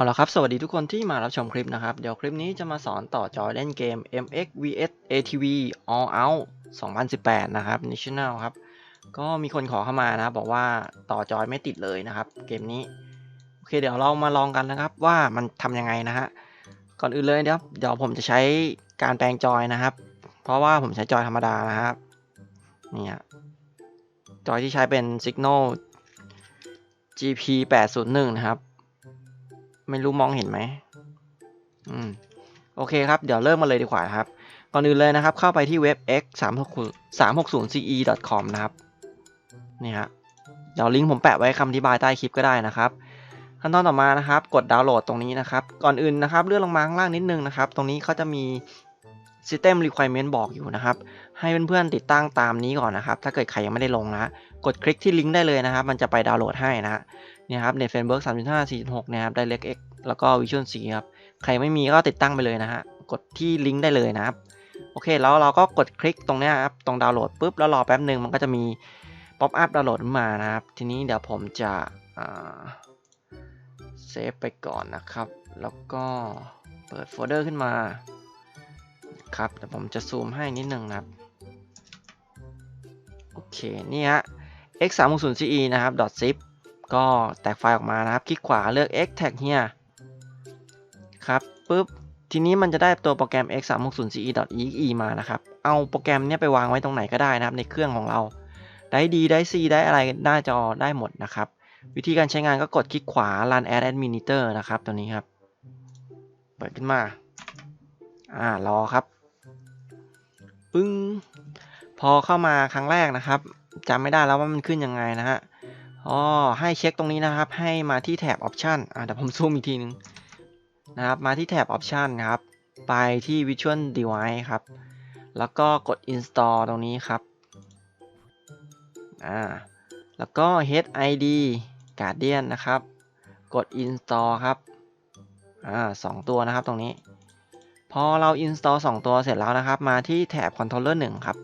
เอาละครับ สวัสดีทุกคนที่มารับชมคลิปนะครับ เดี๋ยวคลิปนี้จะมาสอนต่อจอยเล่นเกม MX vs ATV All Out 2018 นะครับ National ครับ ก็มีคนขอเข้ามานะครับบอกว่าต่อจอยไม่ติดเลยนะครับ เกมนี้ โอเคเดี๋ยวเรามาลองกันนะครับว่ามันทำยังไงนะฮะ ก่อนอื่นเลยนะครับเดี๋ยวผมจะใช้การแปลงจอยนะครับ เพราะว่าผมใช้จอยธรรมดานะครับ เนี่ยจอยที่ใช้เป็น Signal GP 801 นะครับ ไม่รู้มองเห็นไหมอืมโอเคครับ เดี๋ยวเริ่มมาเลยดีกว่าครับ ก่อนอื่นเลยนะครับ เข้าไปที่เว็บ x 3 6 0 ce com นะครับ นี่ฮะ เดี๋ยวลิงก์ผมแปะไว้คำอธิบายใต้คลิปก็ได้นะครับ ขั้นตอนต่อมานะครับ กดดาวน์โหลดตรงนี้นะครับ ก่อนอื่นนะครับ เลื่อนลงมาข้างล่างนิดนึงนะครับ ตรงนี้เขาจะมี System Requirement บอกอยู่นะครับ ให้เพื่อนๆติดตั้งตามนี้ก่อนนะครับ ถ้าเกิดใครยังไม่ได้ลงนะ กดคลิกที่ลิงก์ได้เลยนะครับ มันจะไปดาวน์โหลดให้นะฮะ เนี่ยครับ Net Framework 3.5 4.6นะครับ DirectX แล้วก็ Visual C ครับ ใครไม่มีก็ติดตั้งไปเลยนะฮะ กดที่ลิงก์ได้เลยนะครับ โอเค แล้วเราก็กดคลิกตรงเนี้ยครับ ตรงดาวน์โหลดปุ๊บ แล้วรอแป๊บหนึ่งมันก็จะมีป๊อปอัพดาวน์โหลดมานะครับ ทีนี้เดี๋ยวผมจะเซฟไปก่อนนะครับ แล้วก็เปิดโฟลเดอร์ขึ้นมา ครับเดี๋ยวผมจะซูมให้นิดนึงนะครับ โอเค นี่ฮะ x 3 6 0 ce นะครับ .zip ก็แตกไฟล์ออกมานะครับ คลิกขวาเลือก extract here ครับปุ๊บ ทีนี้มันจะได้ตัวโปรแกรม x 3 6 0 ce exe มานะครับ เอาโปรแกรมเนี้ยไปวางไว้ตรงไหนก็ได้นะครับ ในเครื่องของเรา ได้ดีได้ C ได้อะไรหน้าจอได้หมดนะครับ วิธีการใช้งานก็กดคลิกขวา run as administrator นะครับ ตัวนี้ครับ เปิดขึ้นมา อ่ารอครับ ปึ้ง พอเข้ามาครั้งแรกนะครับจำไม่ได้แล้วว่ามันขึ้นยังไงนะฮะ อ๋อให้เช็คตรงนี้นะครับ ให้มาที่แถบ Option อ่าเดี๋ยวผมซูมอีกทีนึงนะครับ มาที่แถบ Option ครับ ไปที่ Visual Device ครับ แล้วก็กด Install ตรงนี้ครับอ่าแล้วก็ HID Guardian นะครับ กด Install ครับอ่าสองตัวนะครับตรงนี้ พอเรา install 2 ตัวเสร็จแล้วนะครับ มาที่แถบ controller 1 ครับ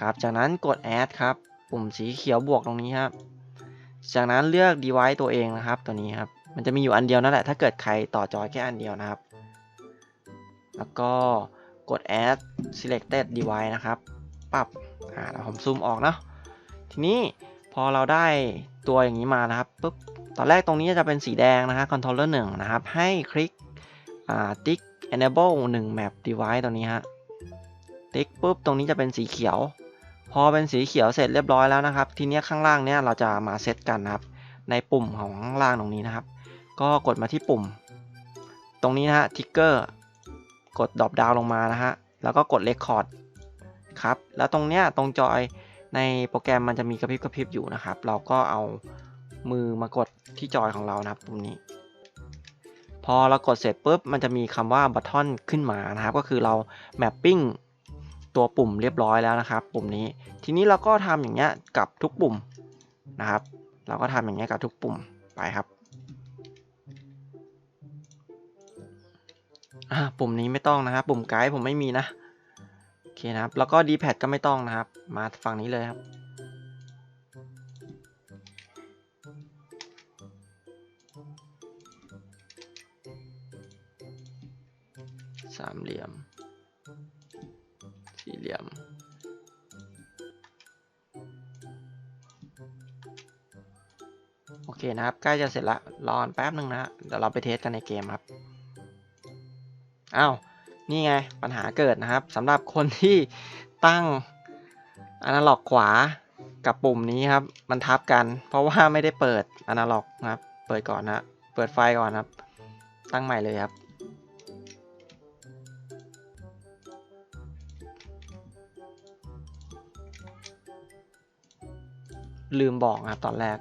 ครับ จากนั้นกด add ครับ ปุ่มสีเขียวบวกตรงนี้ครับ จากนั้นเลือก device ตัวเองนะครับ ตัวนี้ครับ มันจะมีอยู่อันเดียวนั่นแหละ ถ้าเกิดใครต่อจอยแค่อันเดียวนะครับ แล้วก็กด add selected device นะครับ ปรับ อ่าผมซูมออกเนาะ ทีนี้พอเราได้ตัวอย่างนี้มานะครับปุ๊บ ตอนแรกตรงนี้จะเป็นสีแดงนะฮะ controller 1 นะครับ ให้คลิก อ่าติ๊ก enable 1 map device ตัวนี้ฮะ ติ๊กปุ๊บ ตรงนี้จะเป็นสีเขียว พอเป็นสีเขียวเสร็จเรียบร้อยแล้วนะครับ ทีนี้ข้างล่างเนี้ยเราจะมาเซตกันนะครับ ในปุ่มของข้างล่างตรงนี้นะครับ ก็กดมาที่ปุ่ม ตรงนี้นะฮะทิกเกอร์กดดรอปดาวลงมานะฮะแล้วก็กด record ครับแล้วตรงเนี้ยตรงจอยในโปรแกรมมันจะมีกระพริบกระพริบอยู่นะครับ เราก็เอามือมากดที่จอยของเรานะครับปุ่มนี้ พอเรากดเสร็จปุ๊บมันจะมีคำว่า button ขึ้นมานะครับ ก็คือเรา mapping ตัวปุ่มเรียบร้อยแล้วนะครับ ปุ่มนี้ ทีนี้เราก็ทำอย่างเงี้ยกับทุกปุ่มนะครับ เราก็ทำอย่างเงี้ยกับทุกปุ่มไปครับปุ่มนี้ไม่ต้องนะครับ ปุ่มไกด์ผมไม่มีนะโอเคนะครับ แล้วก็ D-pad ก็ไม่ต้องนะครับ มาฝั่งนี้เลยครับสามเหลี่ยม คนะครับ ใกล้จะเสร็จละรอแป๊บหนึ่งนะเดี๋ยวเราไปเทสกันในเกมครับอ้าวนี่ไงปัญหาเกิดนะครับสำหรับคนที่ตั้งอนาล็อกขวากับปุ่มนี้ครับ มันทับกัน เพราะว่าไม่ได้เปิดอนาล็อกนะครับ เปิดก่อนนะเปิดไฟก่อนครับ ตั้งใหม่เลยครับ ลืมบอกครับตอนแรก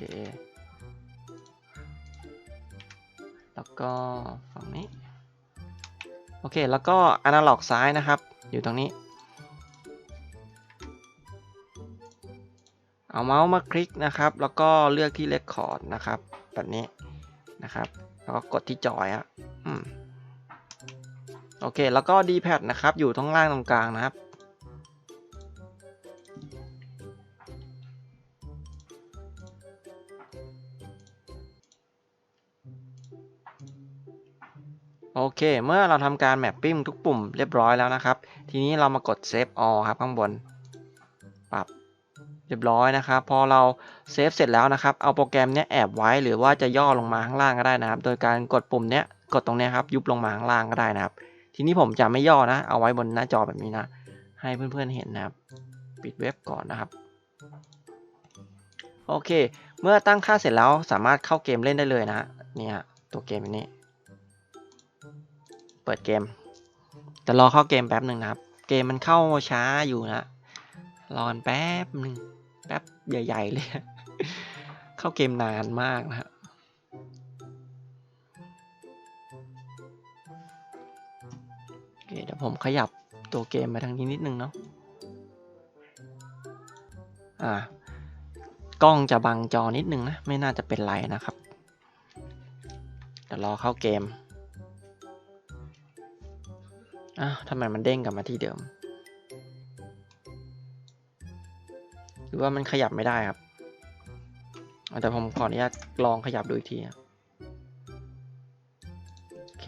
เคแล้วก็ฝั่งนี้ โอเค แล้วก็อนาล็อกซ้ายนะครับ อยู่ตรงนี้ เอาเมาส์มาคลิกนะครับ แล้วก็เลือกที่ Record นะครับ แบบนี้นะครับ แล้วก็กดที่จอยอะโอเค แล้วก็ D-pad นะครับ อยู่ตรงล่างตรงกลางนะครับ โอเค เมื่อเราทำการแมปปิ้งทุกปุ่มเรียบร้อยแล้วนะครับ ทีนี้เรามากด Save All ครับข้างบน ปรับเรียบร้อยนะครับ พอเราเซฟเสร็จแล้วนะครับ เอาโปรแกรมเนี้ยแอบไว้หรือว่าจะย่อลงมาข้างล่างก็ได้นะครับ โดยการกดปุ่มเนี้ยกดตรงเนี้ยครับ ยุบลงมาข้างล่างก็ได้นะครับ ทีนี้ผมจะไม่ย่อนะ เอาไว้บนหน้าจอแบบนี้นะ ให้เพื่อนๆเห็นนะครับ ปิดเว็บก่อนนะครับ โอเค เมื่อตั้งค่าเสร็จแล้วสามารถเข้าเกมเล่นได้เลยนะฮะ เนี่ยตัวเกมนี้ ปิดเกมจะรอเข้าเกมแป๊บหนึ่งนะครับ เกมมันเข้าช้าอยู่นะ รอนแป๊บหนึ่งแป๊บใหญ่ ๆ เลย เข้าเกมนานมากนะฮะเคเดี๋ยวผมขยับตัวเกมมาทางนี้นิดนึงเนาะ อ่ากล้องจะบังจอนิดนึงนะ ไม่น่าจะเป็นไรนะครับ เดี๋ยวรอเข้าเกม อ้าวทำไมมันเด้งกลับมาที่เดิม หรือว่ามันขยับไม่ได้ครับ แต่ผมขออนุญาตลองขยับดูอีกทีครับโอเค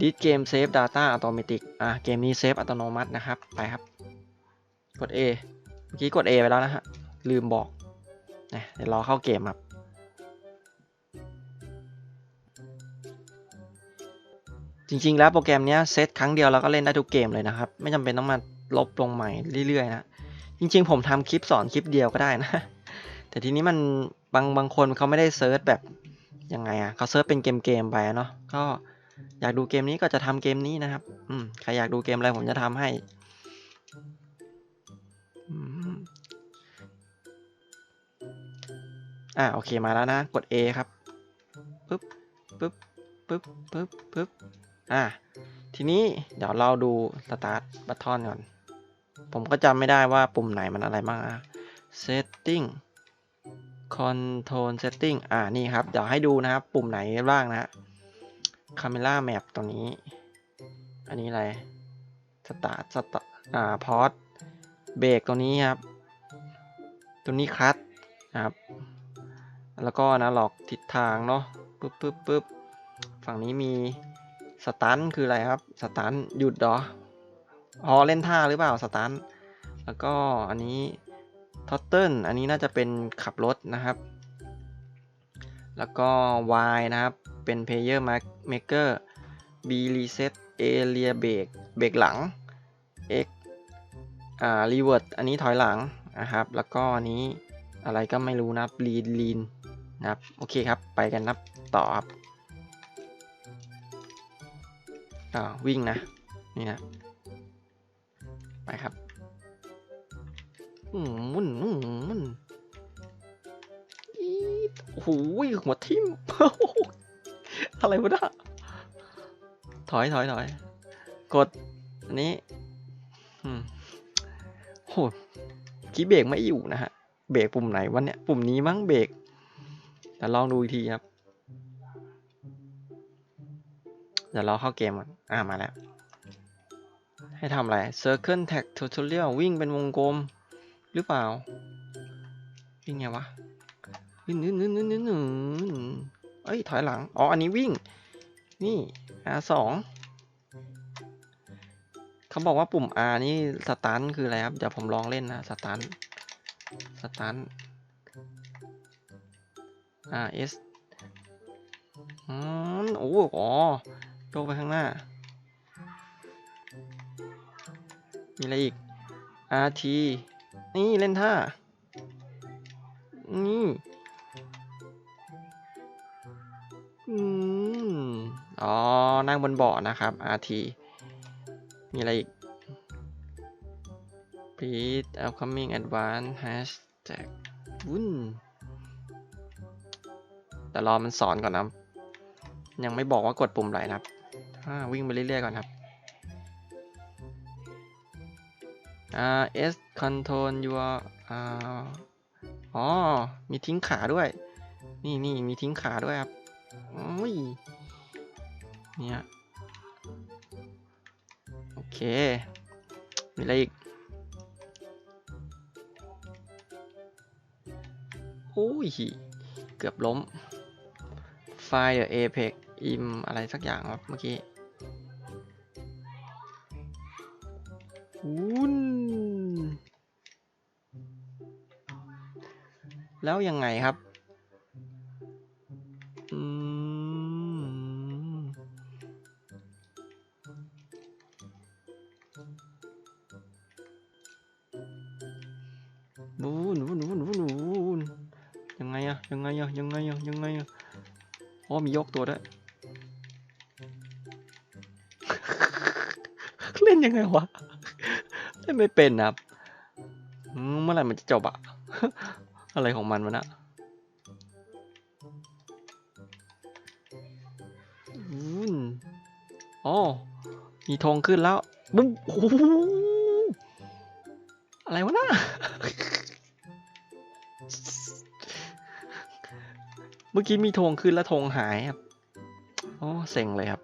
This game save data automatic อะเกมนี้เซฟอัตโนมัตินะครับ ไปครับ กด A เมื่อกี้กด A ไปแล้วนะฮะ ลืมบอกนะเดี๋ยวรอเข้าเกมครับ จริง ๆ แล้วโปรแกรมนี้เซตครั้งเดียวแล้วก็เล่นได้ทุกเกมเลยนะครับ ไม่จำเป็นต้องมาลบลงใหม่เรื่อยๆนะจริง ๆ ผมทำคลิปสอนคลิปเดียวก็ได้นะ แต่ทีนี้มันบางบางคนเขาไม่ได้เซิร์ชแบบยังไงอะเขาเซิร์ชเป็นเกมๆไปเนาะก็อยากดูเกมนี้ก็จะทำเกมนี้นะครับ อืมใครอยากดูเกมอะไรผมจะทำให้อ่าโอเคมาแล้วนะ กด A ครับปึ๊บปึ๊บปึ๊บปึ๊บปึ๊บ อ่าทีนี้เดี๋ยวเราดูสตาร์ทบัตทอนก่อน ผมก็จำไม่ได้ว่าปุ่มไหนมันอะไรบ้างอะ setting control setting อ่านี่ครับ เดี๋ยวให้ดูนะครับ ปุ่มไหนบ้างนะฮะ camera map ตรงนี้ อันนี้อะไร start start อ่า pause เบรกตรงนี้ครับ ตัวนี้คัตนะครับ แล้วก็นะหลอกทิศทางเนาะ ปึ๊บปึ๊บปึ๊บฝั่งนี้มี สตันคืออะไรครับ สตันหยุดเหรออ๋อเล่นท่าหรือเปล่าสตันแล้วก็อันนี้ทอตเติลอันนี้น่าจะเป็นขับรถนะครับ แล้วก็ Y นะครับ เป็น Player Maker B Reset Area Break เบรกหลัง X อ่า Revert อันนี้ถอยหลังนะครับ แล้วก็อันนี้อะไรก็ไม่รู้นะครับ Lean Lean นะครับ โอเคครับ ไปกันนับต่อครับ อ่าวิ่งนะ นี่นะ ไปครับอืมมุ่นมุ่นอีดโอ้โหหัวทิ่มอะไรวะเนี่ยถอยถอยถอยกด อันนี้โหกี้เบรกไม่อยู่นะฮะ เบรกปุ่มไหนวะเนี่ย ปุ่มนี้มั้งเบรกแต่ลองดูอีกทีครับ เดี๋ยวเราเข้าเกมก่อน อ่ามาแล้ว ให้ทำอะไร Circle Tag Tutorial วิ่งเป็นวงกลม หรือเปล่า วิ่งไงวะวิ่งนึนนึนนึนนึนนึนเอ้ย ถอยหลัง อ๋อ อันนี้วิ่ง นี่ R สองเขาบอกว่าปุ่ม R นี่สตันคืออะไรครับ เดี๋ยวผมลองเล่นนะสตันสตัน R S อืมโอ้อ๋อ โยกไปข้างหน้า มีอะไรอีก RT นี่เล่นท่า นี่ อืม อ๋อ นั่งบนเบาะนะครับ RT มีอะไรอีก Please upcoming advance hashtag วุ้นแต่รอมันสอนก่อนนะ ยังไม่บอกว่ากดปุ่มไหนนะครับ อ่าวิ่งไปเรื่อยๆก่อนครับ R S control your อ่าอ๋อ มีทิ้งขาด้วย นี่นี่มีทิ้งขาด้วยครับโอ้ยเนี่ยโอเค มีอะไรอีกโอ้ย เกือบล้ม ไฟล์เอเ Apex อิมอะไรสักอย่างครับเมื่อกี้ วุ้นแล้วยังไงครับ อืมนูนนูนนูนนูนนูนยังไงอะยังไงอะยังไงอะยังไงอะอ๋อมียกตัวด้วยเล่นยังไงวะ ไม่เป็นครับเมื่อไหร่มันจะจบอะอะไรของมันวะนะอืมอ๋อมีธงขึ้นแล้วบุ้มโอ้อะไรวะน่ะเมื่อกี้มีธงขึ้นแล้วธงหายครับ โอ้ เซ็งเลยครับ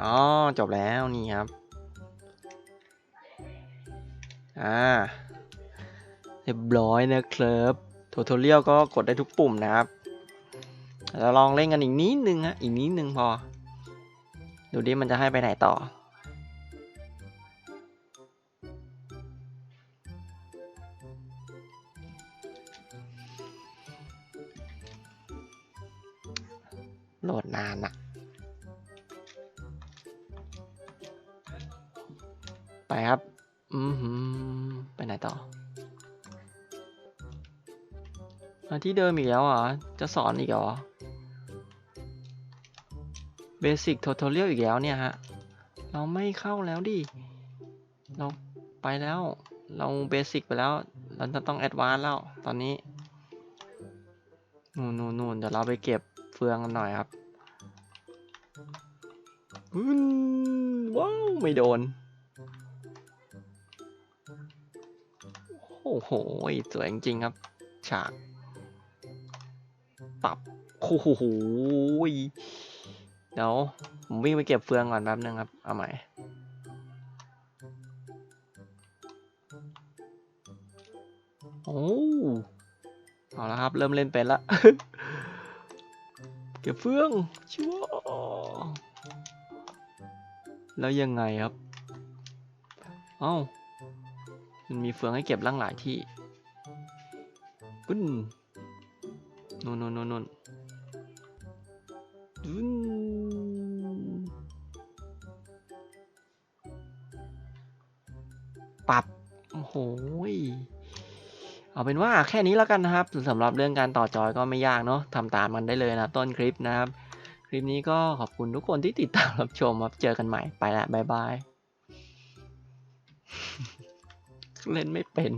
อ๋อ จบแล้วนี่ครับ อ่า เรียบร้อยนะครับทูทอเรียลก็กดได้ทุกปุ่มนะครับเราลองเล่นกันอีกนิดนึงฮะ อีกนิดนึงพอ ดูดิมันจะให้ไปไหนต่อโหลดนานอะ ครับ อืมไปไหนต่อมาที่เดิมอีกแล้วเหรอ จะสอนอีกเหรอเบสิกท u ท o เรียลอีกแล้วเนี่ยฮะ เราไม่เข้าแล้วดิ เราไปแล้ว เราเบสิกไปแล้ว เราจะต้องแอดวานซ์แล้วตอนนี้ นู่นนู่นนู่นเดี๋ยวเราไปเก็บเฟืองกันหน่อยครับอืมว้าว ไม่โดน โอ้โห สวยจริงครับ ฉาก ปรับโอ้โหเดี๋ยวผมวิ่งไปเก็บเฟืองก่อนแป๊บนึงครับ เอาใหม่ โอ้เอาละครับ เริ่มเล่นเป็นละ เก็บเฟือง ชัวแล้วยังไงครับ เอ้า มันมีเฟืองให้เก็บตั้งหลายที่ปึ้นนนนนนนนู่นปรับโอ้โหเอาเป็นว่าแค่นี้แล้วกันนะครับสำหรับเรื่องการต่อจอยก็ไม่ยากเนาะทำตามมันได้เลยนะต้นคลิปนะครับ คลิปนี้ก็ขอบคุณทุกคนที่ติดตามรับชมครับเจอกันใหม่ไปละบ๊ายบาย เล่นไม่เป็น